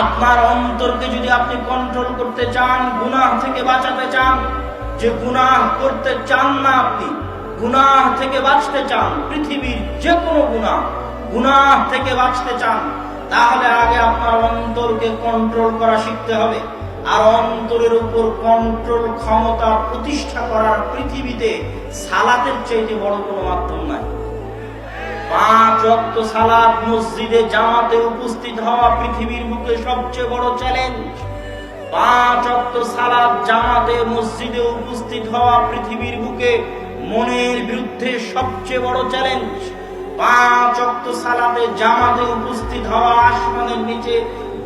আপনার অন্তরকে যদি আপনি কন্ট্রোল করতে চান, গুনাহ থেকে বাঁচাতে চান, যে গুনাহ করতে চান না আপনি, গুনাহ থেকে বাঁচতে চান, পৃথিবীর যে কোনো গুনাহ গুনাহ থেকে বাঁচতে চান, তাহলে আগে আপনার অন্তরকে কন্ট্রোল করা শিখতে হবে। আর অন্তরের উপর কন্ট্রোল ক্ষমতা প্রতিষ্ঠা করার পৃথিবীতে সালাতের চাইতে বড় কোনো মাধ্যম নাই। পাঁচ অক্ত সালাত মসজিদে জামাতে উপস্থিত হওয়া পৃথিবীর বুকে সবচেয়ে বড় চ্যালেঞ্জ। পাঁচ অক্ত সালাত জামাতে মসজিদে উপস্থিত হওয়া পৃথিবীর বুকে মনের বিরুদ্ধে সবচেয়ে বড় চ্যালেঞ্জ। পাঁচ অক্ত সালাতে জামাতে উপস্থিত হওয়া আসমানের নিচে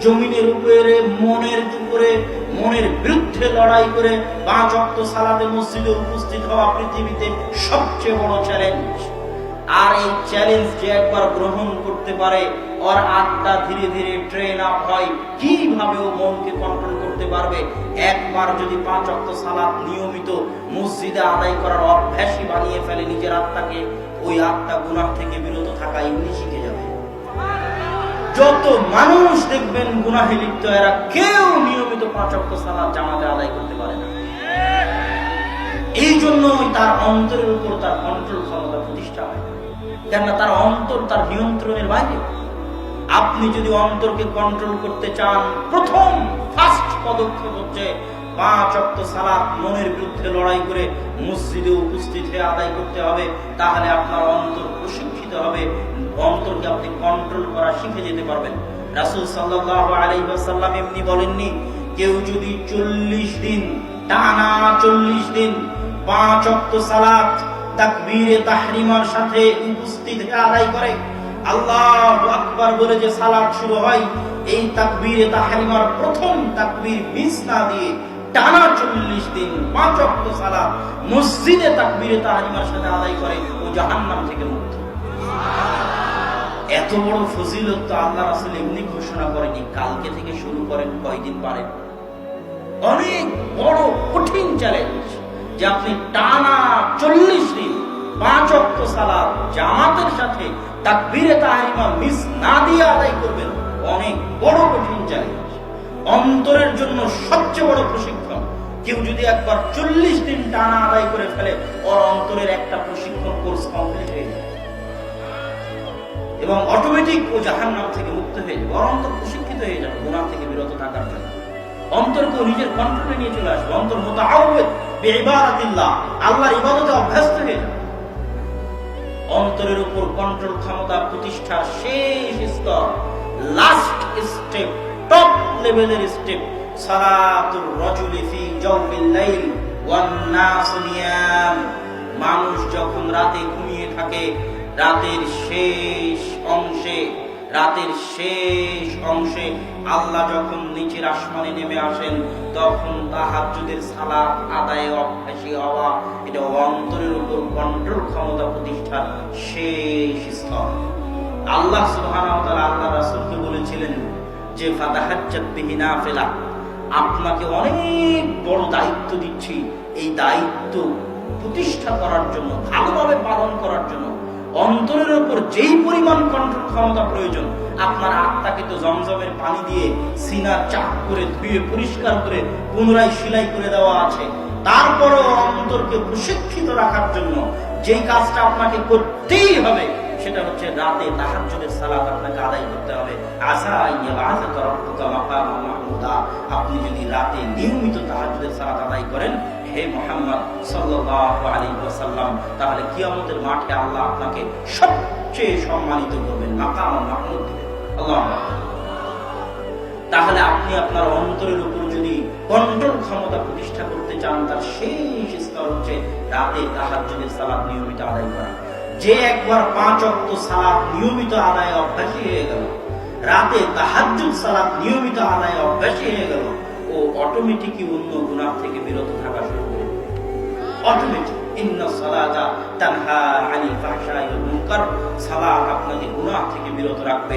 জমিনের উপরে, মনের উপরে মনের বিরুদ্ধে লড়াই করে পাঁচ অক্ত সালাতে মসজিদে উপস্থিত হওয়া পৃথিবীতে সবচেয়ে বড় চ্যালেঞ্জ। আর এই চ্যালেঞ্জ যে একবার গ্রহণ করতে পারে, ওর আত্মা ধীরে ধীরে ট্রেন আপ হয়, কীভাবে ও মনকে কন্ট্রোল করতে পারবে? একবার যদি পাঁচ অক্ট সালাত নিয়মিত মসজিদে আদায় করার অভ্যাসই বানিয়ে ফেলে নিজের আত্মাকে, ওই আত্মা গুনাহ থেকে বিরত থাকা এমনি শিখে যাবে। যত মানুষ দেখবেন গুনাহে লিপ্ত, এরা কেউ নিয়মিত পাঁচ অক্ট সালাত জামাতে আদায় করতে পারে না। এই জন্যই তার অন্তরের উপর তার কন্ট্রোল ক্ষমতা প্রতিষ্ঠা হয়। কেননা তার অন্তর তার নিয়ন্ত্রণের বাইরে। আপনি যদি অন্তরকে কন্ট্রোল করতে চান, প্রথম ফার্স্ট পদক্ষেপ হচ্ছে মনের বিরুদ্ধে লড়াই করে মসজিদে আদায় করতে হবে, তাহলে আপনার অন্তর প্রশিক্ষিত হবে, অন্তরকে আপনি কন্ট্রোল করা শিখে যেতে পারবেন। এমনি বলেননি, কেউ যদি চল্লিশ দিন, টানা চল্লিশ দিন পাঁচ অক্ত সালাত তাকবীরে তাহরিমার সাথে উপস্থিত আদায় করে। আল্লাহ আকবার বলে যে সালাত শুরু হয়, এই তাকবীরে তাহরিমার প্রথম তাকবীর মিস না দিয়ে টানা চল্লিশ দিন পাঁচ অক্ত সালাত মসজিদে তাকবীরে তাহরিমার সাথে আদায় করে ও জাহান্নাম থেকে মুক্ত। এত বড় ফজিলত তো আল্লাহ রাসূল এমনি ঘোষণা করেনি, কালকে থেকে শুরু করেন, কয়দিন পারেন? অনেক বড় কঠিন চ্যালেঞ্জ যে আপনি টানা চল্লিশ দিন পাঁচ অক্ট সালাদ জামাতের সাথে তাকবীরে তাহারিমা মিস না দিয়ে আদায় করবেন, অনেক বড় কঠিন চ্যালেঞ্জ অন্তরের জন্য সবচেয়ে বড় প্রশিক্ষণ। কেউ যদি একবার চল্লিশ দিন টানা আদায় করে ফেলে, ওর অন্তরের একটা প্রশিক্ষণ কোর্স কমপ্লিট হয়ে যায় এবং অটোমেটিক ও জাহান্নাম থেকে মুক্ত হয়ে যাবে। ওর অন্তর প্রশিক্ষিত হয়ে যাবে, গুনাহ থেকে বিরত থাকার জন্য। অন্তরকে নিজের কন্ট্রোলে নিয়ে চলে আসবে। অন্তর মতো আহ্বেদ আল্লাহর ইবাদতে অভ্যস্ত হয়ে যাবে অন্তরের উপর কন্ট্রোল ক্ষমতা প্রতিষ্ঠার শেষ স্তর লাস্ট স্টেপ টপ লেভেলের স্টেপ মানুষ যখন রাতে ঘুমিয়ে থাকে, রাতের শেষ অংশে রাতের শেষ অংশে আল্লাহ যখন নিচের আসমানে নেমে আসেন, তখন তাহাজ্জুদের সালাত আদায়ে অভ্যাসী হওয়া এটা অন্তরের উপর কন্ট্রোল ক্ষমতা প্রতিষ্ঠার শেষ স্তর। আল্লাহ ওয়া আল্লাহ রাসূলকে বলেছিলেন যে, ফাতাহাজ্জাত বিহি নাফিলা। আপনাকে অনেক বড় দায়িত্ব দিচ্ছি। এই দায়িত্ব প্রতিষ্ঠা করার জন্য, ভালোভাবে পালন করার জন্য অন্তরের উপর যেই পরিমাণ কন্ট্রোল ক্ষমতা প্রয়োজন, আপনার আত্মাকে তো জমজমের পানি দিয়ে সিনা চাপ করে ধুয়ে পরিষ্কার করে পুনরায় সেলাই করে দেওয়া আছে। তারপরও অন্তরকে প্রশিক্ষিত রাখার জন্য যেই কাজটা আপনাকে করতেই হবে, সেটা হচ্ছে রাতে তাহাজ্জুদের সালাত আপনাকে আদায় করতে হবে। মাহমুদা আপনি যদি রাতে নিয়মিত তাহাজ্জুদের সালাত আদায় করেন হে মোহাম্মদ সাল্লাল্লাহু আলাইহি ওয়াসাল্লাম, তাহলে কিয়ামতের মাঠে আল্লাহ আপনাকে সবচেয়ে সম্মানিত করবেন, মাকামা মাহমুদ আল্লাহ তাহলে আপনি আপনার অন্তরের উপর যদি কন্ট্রোল ক্ষমতা প্রতিষ্ঠা করতে চান, তার শেষ স্তর হচ্ছে রাতে তাহাজ্জুদের সালাত নিয়মিত আদায় করা। যে একবার পাঁচ অক্ত সালাত নিয়মিত আদায় অভ্যাসী হয়ে গেল, রাতে তাহাজ্জুদ সালাত নিয়মিত আদায় অভ্যাসী হয়ে গেল, ও অটোমেটিকই অন্য গুনাহ থেকে বিরত থাকা শুরু অটোমেটিক ইন্না সালাতা তানহা আনিল ফাহশাই ওয়াল মুনকার। সালাত আপনাকে গুনাহ থেকে বিরত রাখবে।